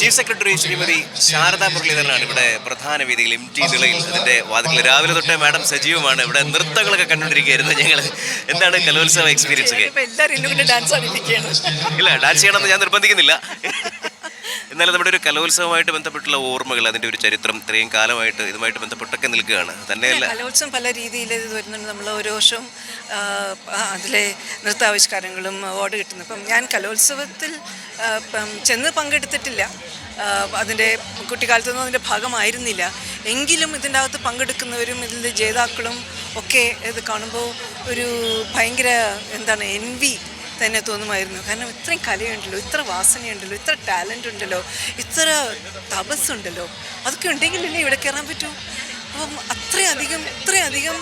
Chief secretary Shrimati Sarada മുരളീധരനാണ് ഇവിടെ പ്രധാന വേദിയിൽ എം ടി വിളയിൽ അതിന്റെ വാതിൽ രാവിലെ തൊട്ടേ മാഡം സജീവമാണ്. ഇവിടെ നൃത്തങ്ങളൊക്കെ കണ്ടുകൊണ്ടിരിക്കുകയായിരുന്നു ഞങ്ങൾ എന്താണ് കലോത്സവ എക്സ്പീരിയൻസ് ഒക്കെ? ഇല്ല ഡാൻസ് ചെയ്യണമെന്ന് ഞാൻ നിർബന്ധിക്കുന്നില്ല. എന്നാലും നമ്മുടെ ഒരു കലോത്സവമായിട്ട് ബന്ധപ്പെട്ടുള്ള ഓർമ്മകൾ അതിന്റെ ഒരു ചരിത്രം ഇത്രയും കാലമായിട്ട് ഇതുമായിട്ട് ബന്ധപ്പെട്ടൊക്കെ നിൽക്കുകയാണ്. തന്നെയല്ല. കലോത്സവം പല രീതിയിൽ ഇത് വരുന്നുണ്ട്. നമ്മൾ ഓരോ വർഷവും അതിലെ നൃത്താവിഷ്കാരങ്ങളും അവാർഡ് കിട്ടുന്നു. ഇപ്പം ഞാൻ കലോത്സവത്തിൽ ചെന്ന് പങ്കെടുത്തിട്ടില്ല. അതിന്റെ കുട്ടിക്കാലത്തൊന്നും അതിന്റെ ഭാഗമായിരുന്നില്ല. എങ്കിലും ഇതിന്റെ അകത്ത് പങ്കെടുക്കുന്നവരും ഇതിന്റെ ജേതാക്കളും ഒക്കെ ഇത് കാണുമ്പോൾ ഒരു ഭയങ്കര എന്താണ് എൻവി തന്നെ തോന്നുമായിരുന്നു. കാരണം ഇത്രയും കലയുണ്ടല്ലോ ഇത്ര വാസനയുണ്ടല്ലോ ഇത്ര ടാലന്റ് ഉണ്ടല്ലോ ഇത്ര തപസ്സുണ്ടല്ലോ. അതൊക്കെ ഉണ്ടെങ്കിലല്ലേ ഇവിടെ കയറാൻ പറ്റൂ? അപ്പം അത്രയധികം ഇത്രയധികം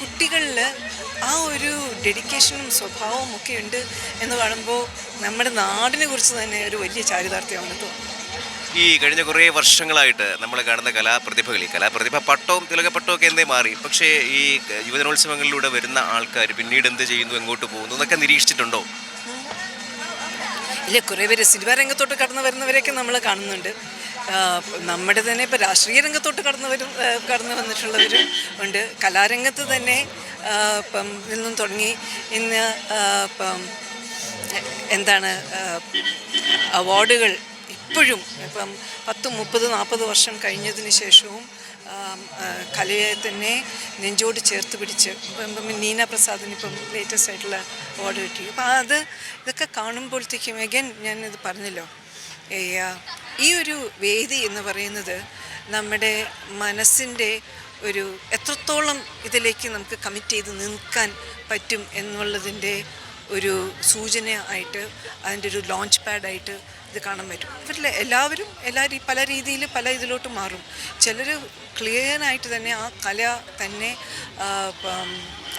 കുട്ടികളിൽ ആ ഒരു ഡെഡിക്കേഷനും സ്വഭാവവും ഒക്കെ ഉണ്ട് എന്ന് കാണുമ്പോൾ നമ്മുടെ നാടിനെ കുറിച്ച് തന്നെ ഒരു വലിയ ചാരിതാർത്ഥ്യമാണ് തോന്നുന്നത് ഈ കഴിഞ്ഞ കുറേ വർഷങ്ങളായിട്ട് നമ്മൾ കാണുന്ന കലാപ്രതിഭകൾ ഈ കലാപ്രതിഭ പട്ടവും തിലകപ്പട്ടവും ഒക്കെ എന്തേ മാറി? പക്ഷേ ഈ യുവജനോത്സവങ്ങളിലൂടെ വരുന്ന ആൾക്കാർ പിന്നീട് എന്ത് ചെയ്യുന്നു എങ്ങോട്ട് പോകുന്നു എന്നൊക്കെ നിരീക്ഷിച്ചിട്ടുണ്ടോ? ഇല്ല കുറേ പേര് സിനിമാ രംഗത്തോട്ട് കടന്നു വരുന്നവരെയൊക്കെ നമ്മൾ കാണുന്നുണ്ട്. നമ്മുടെ തന്നെ ഇപ്പോൾ രാഷ്ട്രീയ രംഗത്തോട്ട് കടന്നു വരും കടന്നു വന്നിട്ടുള്ളവരും ഉണ്ട്. കലാരംഗത്ത് തന്നെ ഇപ്പം നിന്നും തുടങ്ങി. ഇന്ന് ഇപ്പം എന്താണ് അവാർഡുകൾ ഇപ്പോഴും ഇപ്പം പത്ത് മുപ്പത് നാൽപ്പത് വർഷം കഴിഞ്ഞതിന് ശേഷവും കലയെ തന്നെ നെഞ്ചോട് ചേർത്ത് പിടിച്ച് ഇപ്പം നീന പ്രസാദിന് ഇപ്പം ലേറ്റസ്റ്റ് ആയിട്ടുള്ള അവാർഡ് കിട്ടി. അപ്പം അത് ഇതൊക്കെ കാണുമ്പോഴത്തേക്കും അഗൈൻ ഞാനിത് പറഞ്ഞല്ലോ ഈ, ഈ ഒരു വേദി എന്ന് പറയുന്നത് നമ്മുടെ മനസ്സിന്റെ ഒരു എത്രത്തോളം ഇതിലേക്ക് നമുക്ക് കമ്മിറ്റ് ചെയ്ത് നിൽക്കാൻ പറ്റും എന്നുള്ളതിന്റെ ഒരു സൂചന ആയിട്ട് അതിന്റെ ഒരു ലോഞ്ച് പാഡായിട്ട് ഇത് കാണാൻ പറ്റും. ഇവരിൽ എല്ലാവരും എല്ലാ പല രീതിയിൽ പല ഇതിലോട്ട് മാറും. ചിലർ ക്ലിയറായിട്ട് തന്നെ ആ കല തന്നെ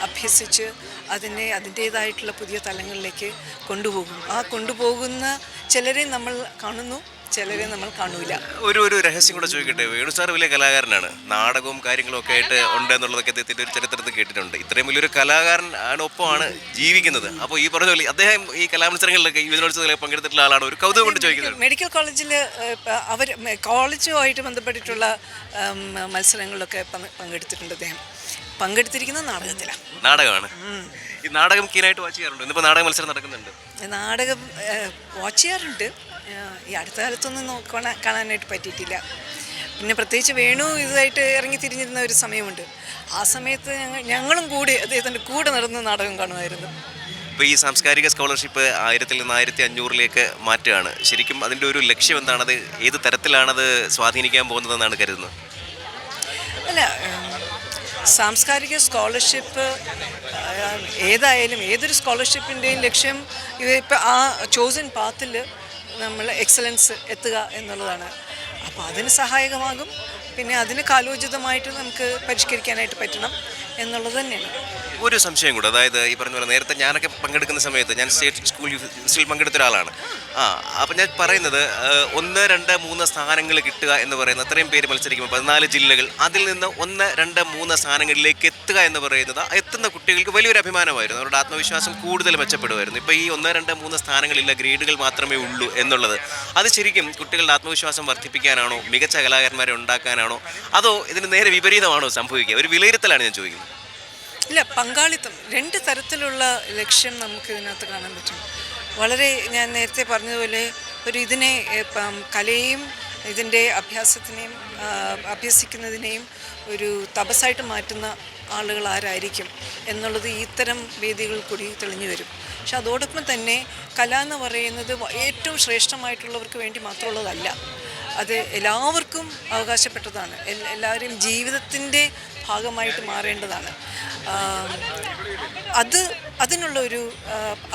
അഭ്യസിച്ച് അതിനെ അതിന്റേതായിട്ടുള്ള പുതിയ തലങ്ങളിലേക്ക് കൊണ്ടുപോകും. ആ കൊണ്ടുപോകുന്ന ചിലരെ നമ്മൾ കാണുന്നു. ചിലരെ നമ്മൾ കാണൂല. ഒരു ഒരു രഹസ്യം കൂടെ ചോദിക്കട്ടെ? വേണു സാർ വലിയ കലാകാരനാണ്. നാടകവും കാര്യങ്ങളും ഒക്കെ ആയിട്ട് ഉണ്ട് എന്നുള്ളതൊക്കെ അദ്ദേഹത്തിന്റെ ഒരു ചരിത്രത്തിൽ കേട്ടിട്ടുണ്ട്. ഇത്രയും വലിയൊരു കലാകാരൻ ആണ് ഒപ്പമാണ് ജീവിക്കുന്നത്. അപ്പോൾ ഈ പറഞ്ഞ പോലെ അദ്ദേഹം ഈ കലാമത്സരങ്ങളിലൊക്കെ യുവജനോത്സവത്തിലൊക്കെ പങ്കെടുത്തിട്ടുള്ള ആളാണ്. ഒരു കൗതുകം കൊണ്ട് ചോദിക്കുന്നത് മെഡിക്കൽ കോളേജിൽ അവർ കോളേജുമായിട്ട് ബന്ധപ്പെട്ടിട്ടുള്ള മത്സരങ്ങളിലൊക്കെ പങ്കെടുത്തിട്ടുണ്ട് അദ്ദേഹം. പങ്കെടുത്തിരിക്കുന്നത് നാടകത്തിലാണ് നാടകമാണ്. ഈ നാടകം കീനായിട്ട് വാച്ച് ചെയ്യാറുണ്ട്? ഇന്നിപ്പോൾ നാടക മത്സരം നടക്കുന്നുണ്ട്. നാടകം വാച്ച് ചെയ്യാറുണ്ട്. ഈ അടുത്ത കാലത്തൊന്നും നോക്കണ കാണാനായിട്ട് പറ്റിയിട്ടില്ല. പിന്നെ പ്രത്യേകിച്ച് വേണു ഇതായിട്ട് ഇറങ്ങി തിരിഞ്ഞിരുന്ന ഒരു സമയമുണ്ട്. ആ സമയത്ത് ഞങ്ങൾ ഞങ്ങളും കൂടി അദ്ദേഹത്തിന്റെ കൂടെ നടന്ന് നാടകം കാണുമായിരുന്നു. ഇപ്പോൾ ഈ സാംസ്കാരിക സ്കോളർഷിപ്പ് ആയിരത്തിൽ നിന്ന് ആയിരത്തി അഞ്ഞൂറിലേക്ക് മാറ്റുകയാണ്. ശരിക്കും അതിന്റെ ഒരു ലക്ഷ്യം എന്താണത്? ഏത് തരത്തിലാണത് സ്വാധീനിക്കാൻ പോകുന്നതെന്നാണ് കരുതുന്നത്? അല്ല സാംസ്കാരിക സ്കോളർഷിപ്പ് ഏതായാലും ഏതൊരു സ്കോളർഷിപ്പിന്റെയും ലക്ഷ്യം ഇപ്പം ആ ചോസൻ പാത്തിൽ നമ്മൾ എക്സലൻസ് എത്തുക എന്നുള്ളതാണ്. അപ്പോൾ അതിന് സഹായകമാകും. പിന്നെ അതിന് കാലോചിതമായിട്ട് നമുക്ക് പരിഷ്കരിക്കാനായിട്ട് പറ്റണം എന്നുള്ളത് തന്നെയാണ്. ഒരു സംശയം കൂടെ. അതായത് ഈ പറഞ്ഞ പോലെ നേരത്തെ ഞാനൊക്കെ പങ്കെടുക്കുന്ന സമയത്ത് ഞാൻ സ്റ്റേറ്റ് സ്കൂൾ യൂണിവേഴ്സിറ്റിയിൽ പങ്കെടുത്ത ഒരാളാണ്. ആ അപ്പം ഞാൻ പറയുന്നത് ഒന്ന് രണ്ട് മൂന്ന് സ്ഥാനങ്ങൾ കിട്ടുക എന്ന് പറയുന്നത് അത്രയും പേര് മത്സരിക്കുമ്പോൾ പതിനാല് ജില്ലകൾ അതിൽ നിന്ന് ഒന്ന് രണ്ട് മൂന്ന് സ്ഥാനങ്ങളിലേക്ക് എത്തുക എന്ന് പറയുന്നത് എത്തുന്ന കുട്ടികൾക്ക് വലിയൊരു അഭിമാനമായിരുന്നു. അവരുടെ ആത്മവിശ്വാസം കൂടുതൽ മെച്ചപ്പെടുമായിരുന്നു. ഇപ്പോൾ ഈ ഒന്ന് രണ്ട് മൂന്ന് സ്ഥാനങ്ങളില്ല ഗ്രേഡുകൾ മാത്രമേ ഉള്ളൂ എന്നുള്ളത്. അത് ശരിക്കും കുട്ടികളുടെ ആത്മവിശ്വാസം വർദ്ധിപ്പിക്കാനാണോ മികച്ച കലാകാരന്മാരെ ഉണ്ടാക്കാനാണോ അതോ ഇതിന് നേരെ വിപരീതമാണോ സംഭവിക്കുക? ഒരു വിലയിരുത്തലാണ് ഞാൻ ചോദിക്കുന്നത്. ഇല്ല പങ്കാളിത്തം. രണ്ട് തരത്തിലുള്ള ലക്ഷ്യം നമുക്ക് ഇതിനകത്ത് കാണാൻ പറ്റും. വളരെ ഞാൻ നേരത്തെ പറഞ്ഞതുപോലെ ഒരു ഇതിനെ കലയെയും ഇതിന്റെ അഭ്യാസത്തിനെയും അഭ്യസിക്കുന്നതിനെയും ഒരു തപസ്സായിട്ട് മാറ്റുന്ന ആളുകൾ ആരായിരിക്കും എന്നുള്ളത് ഇത്തരം വേദികളിൽ കൂടി തെളിഞ്ഞു വരും. പക്ഷെ അതോടൊപ്പം തന്നെ കല എന്ന് പറയുന്നത് ഏറ്റവും ശ്രേഷ്ഠമായിട്ടുള്ളവർക്ക് വേണ്ടി മാത്രമുള്ളതല്ല. അത് എല്ലാവർക്കും അവകാശപ്പെട്ടതാണ്. എല്ലാവരും ജീവിതത്തിന്റെ ഭാഗമായിട്ട് മാറേണ്ടതാണ്. അത് അതിനുള്ള ഒരു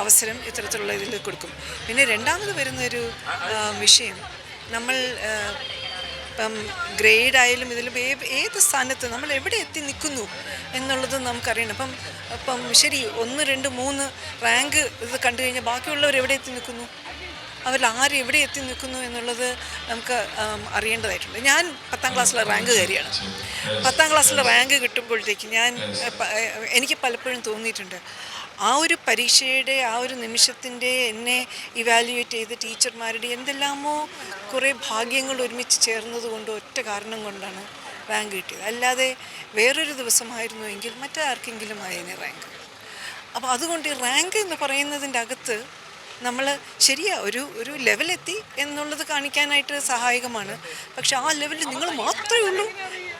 അവസരം ഇത്തരത്തിലുള്ള ഇതിൽ കൊടുക്കും. പിന്നെ രണ്ടാമത് വരുന്നൊരു വിഷയം നമ്മൾ ഇപ്പം ഗ്രേഡ് ആയാലും ഇതിലും ഏത് സ്ഥാനത്ത് നമ്മൾ എവിടെ എത്തി നിൽക്കുന്നു എന്നുള്ളത് നമുക്കറിയണം. അപ്പം അപ്പം ശരി ഒന്ന് രണ്ട് മൂന്ന് റാങ്ക് ഇത് കണ്ടു കഴിഞ്ഞാൽ ബാക്കിയുള്ളവർ എവിടെ എത്തി നിൽക്കുന്നു? അവരിൽ ആര് എവിടെ എത്തി നിൽക്കുന്നു എന്നുള്ളത് നമുക്ക് അറിയേണ്ടതായിട്ടുണ്ട്. ഞാൻ പത്താം ക്ലാസ്സിലെ റാങ്ക് കയറിയാണ്. പത്താം ക്ലാസ്സിലെ റാങ്ക് കിട്ടുമ്പോഴത്തേക്ക് ഞാൻ എനിക്ക് പലപ്പോഴും തോന്നിയിട്ടുണ്ട് ആ ഒരു പരീക്ഷയുടെ ആ ഒരു നിമിഷത്തിന്റെ എന്നെ ഇവാലുവേറ്റ് ചെയ്ത ടീച്ചർമാരുടെ എന്തെല്ലാമോ കുറേ ഭാഗ്യങ്ങൾ ഒരുമിച്ച് ചേർന്നത് കൊണ്ട് ഒറ്റ കാരണം കൊണ്ടാണ് റാങ്ക് കിട്ടിയത്. അല്ലാതെ വേറൊരു ദിവസമായിരുന്നു എങ്കിൽ മറ്റാർക്കെങ്കിലും ആയതിനെ റാങ്ക്. അപ്പോൾ അതുകൊണ്ട് ഈ റാങ്ക് എന്ന് പറയുന്നതിന്റെ അകത്ത് നമ്മൾ ശരിയാ ഒരു ഒരു ലെവലെത്തി എന്നുള്ളത് കാണിക്കാനായിട്ട് സഹായകമാണ്. പക്ഷെ ആ ലെവലിൽ നിങ്ങൾ മാത്രമേ ഉള്ളൂ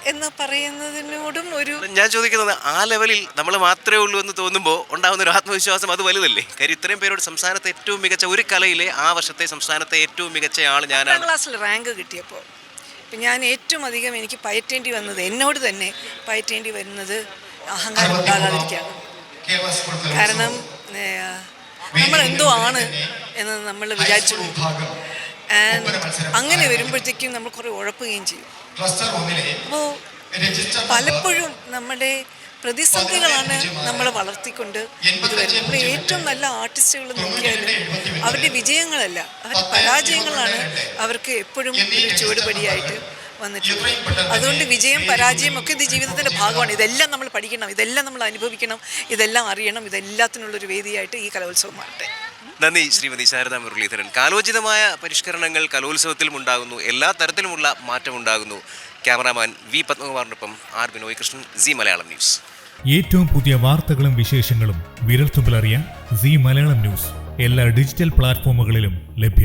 എന്ന് പറയുന്നതിനോടും ഒരു ഞാൻ ചോദിക്കുന്നത് ആ ലെവലിൽ നമ്മൾ മാത്രമേ ഉള്ളൂ എന്ന് തോന്നുമ്പോൾ ഉണ്ടാകുന്ന ഒരു ആത്മവിശ്വാസം അത് വലുതല്ലേ? കാര്യം ഇത്രയും പേരോട് സംസ്ഥാനത്തെ ഏറ്റവും മികച്ച ഒരു കലയിലെ ആ വർഷത്തെ സംസ്ഥാനത്തെ ഏറ്റവും മികച്ച ആൾ ഞാൻ ഞാനാണ്. ക്ലാസ്സിൽ റാങ്ക് കിട്ടിയപ്പോൾ ഇപ്പം ഞാൻ ഏറ്റവും അധികം എനിക്ക് പയറ്റേണ്ടി വന്നത് എന്നോട് തന്നെ പയറ്റേണ്ടി വരുന്നത് അഹങ്കാരം ഉണ്ടാകാതിരിക്കുകയാണ് കാരണം നമ്മൾ എന്തോ ആണ് എന്ന് നമ്മൾ വിചാരിച്ചു പോകും. ആൻഡ് അങ്ങനെ വരുമ്പോഴത്തേക്കും നമ്മൾ കുറേ ഉഴപ്പുകയും ചെയ്യും. അപ്പോൾ പലപ്പോഴും നമ്മുടെ പ്രതിസന്ധികളാണ് നമ്മളെ വളർത്തിക്കൊണ്ട് നമ്മുടെ ഏറ്റവും നല്ല ആർട്ടിസ്റ്റുകൾ നോക്കിയാലും അവരുടെ വിജയങ്ങളല്ല. അവരുടെ പരാജയങ്ങളാണ് അവർക്ക് എപ്പോഴും ഒരു ചുവടുപടിയായിട്ട് വന്നിട്ടുള്ളത് അതുകൊണ്ട് വിജയം പരാജയം ഒക്കെ ഇത് ജീവിതത്തിന്റെ ഭാഗമാണ്. ഇതെല്ലാം നമ്മൾ പഠിക്കണം ഇതെല്ലാം നമ്മൾ അനുഭവിക്കണം ഇതെല്ലാം അറിയണം ഇതെല്ലാത്തിനുള്ളൊരു വേദിയായിട്ട് ഈ കലോത്സവം മാറട്ടെ. നന്ദി ശ്രീമതി ശാരദാ മുരളീധരൻ. കാലോചിതമായ പരിഷ്കരണങ്ങൾ കലോത്സവത്തിലും ഉണ്ടാകുന്നു. എല്ലാ തരത്തിലുമുള്ള മാറ്റമുണ്ടാകുന്നു cameraman V പത്മകുമാറിനൊപ്പം R Binoy Krishnan C Malayalam news. ഏറ്റവും പുതിയ വാർത്തകളും വിശേഷങ്ങളും വിരൽത്തുമ്പിലറിയാൻ സി മലയാളം ന്യൂസ്. എല്ലാ ഡിജിറ്റൽ പ്ലാറ്റ്ഫോമുകളിലും ലഭ്യം.